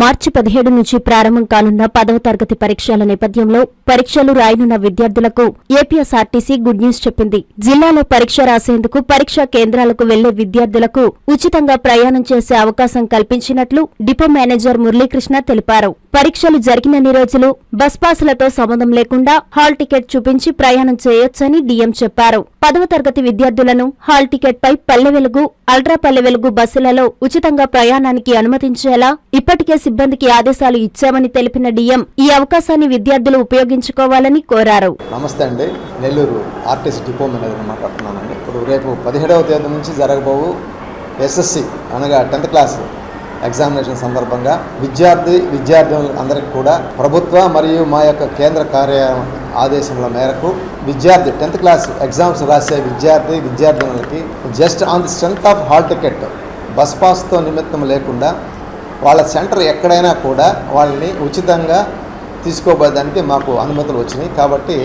మార్చి పదిహేడు నుంచి ప్రారంభం కానున్న పదవ తరగతి పరీక్షల నేపథ్యంలో పరీక్షలు రాయనున్న విద్యార్థులకు ఏపీఎస్ఆర్టీసీ గుడ్ న్యూస్ చెప్పింది. జిల్లాలో పరీక్ష రాసేందుకు పరీక్షా కేంద్రాలకు వెళ్ళే విద్యార్థులకు ఉచితంగా ప్రయాణం చేసే అవకాశం కల్పించినట్లు డిపో మేనేజర్ మురళీకృష్ణ తెలిపారు. పరీక్షలు జరిగినన్ని రోజులు బస్ పాసులతో సంబంధం లేకుండా హాల్ టికెట్ చూపించి ప్రయాణం చేయొచ్చని డీఎం చెప్పారు. పదవ తరగతి విద్యార్థులను హాల్ టికెట్ పై పల్లె వెలుగు అల్ట్రా పల్లె వెలుగు బస్సులలో ఉచితంగా ప్రయాణానికి అనుమతించేలా ఇప్పటికే సిబ్బందికి ఆదేశాలు ఇచ్చామని తెలిపిన డీఎం ఈ అవకాశాన్ని విద్యార్థులు ఉపయోగించుకోవాలని కోరారు. నమస్తే అండి. నెల్లూరు ఆర్టీసీ డిపో మేనేజర్ మాట్లాడుతున్నానండి. ఇప్పుడు రేపు పదిహేడవ తేదీ నుంచి జరగబోవు ఎస్ఎస్సి అనగా టెన్త్ క్లాస్ ఎగ్జామినేషన్ సందర్భంగా విద్యార్థి విద్యార్థులు అందరికీ కూడా ప్రభుత్వ మరియు మా యొక్క కేంద్ర కార్యాలయం ఆదేశముల మేరకు విద్యార్థి టెన్త్ క్లాస్ ఎగ్జామ్స్ రాసే విద్యార్థి విద్యార్థినులకి just on the strength of hall ticket bus పాస్తో నిమిత్తం లేకుండా వాళ్ళ సెంటర్ ఎక్కడైనా కూడా వాళ్ళని ఉచితంగా తీసుకోబోదానికి మాకు అనుమతులు వచ్చినాయి. కాబట్టి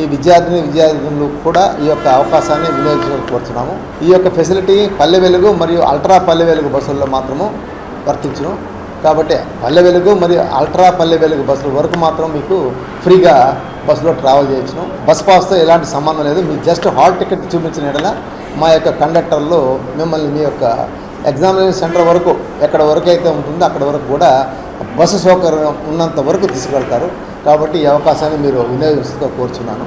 ఈ విద్యార్థిని విద్యార్థులు కూడా ఈ యొక్క అవకాశాన్ని వినియోగించుకోరుతున్నాము ఈ యొక్క ఫెసిలిటీ పల్లె వెలుగు మరియు అల్ట్రా పల్లె వెలుగు బస్సుల్లో మాత్రము వర్తించను. కాబట్టి పల్లె వెలుగు మరియు అల్ట్రా పల్లె వెలుగు బస్సుల వరకు మాత్రం మీకు ఫ్రీగా బస్సులో ట్రావెల్ చేయొచ్చును బస్ పాస్తో ఎలాంటి సంబంధం లేదు. మీకు జస్ట్ హాల్ టికెట్ చూపించిన ఎడల మా యొక్క కండక్టర్లు మిమ్మల్ని మీ యొక్క ఎగ్జామినేషన్ సెంటర్ వరకు ఎక్కడ వరకు అయితే ఉంటుందో అక్కడ వరకు కూడా బస్సు సౌకర్యం ఉన్నంత వరకు తీసుకెళ్తారు. కాబట్టి ఈ అవకాశాన్ని మీరు వినియోగిస్తూ కోరుచున్నాను.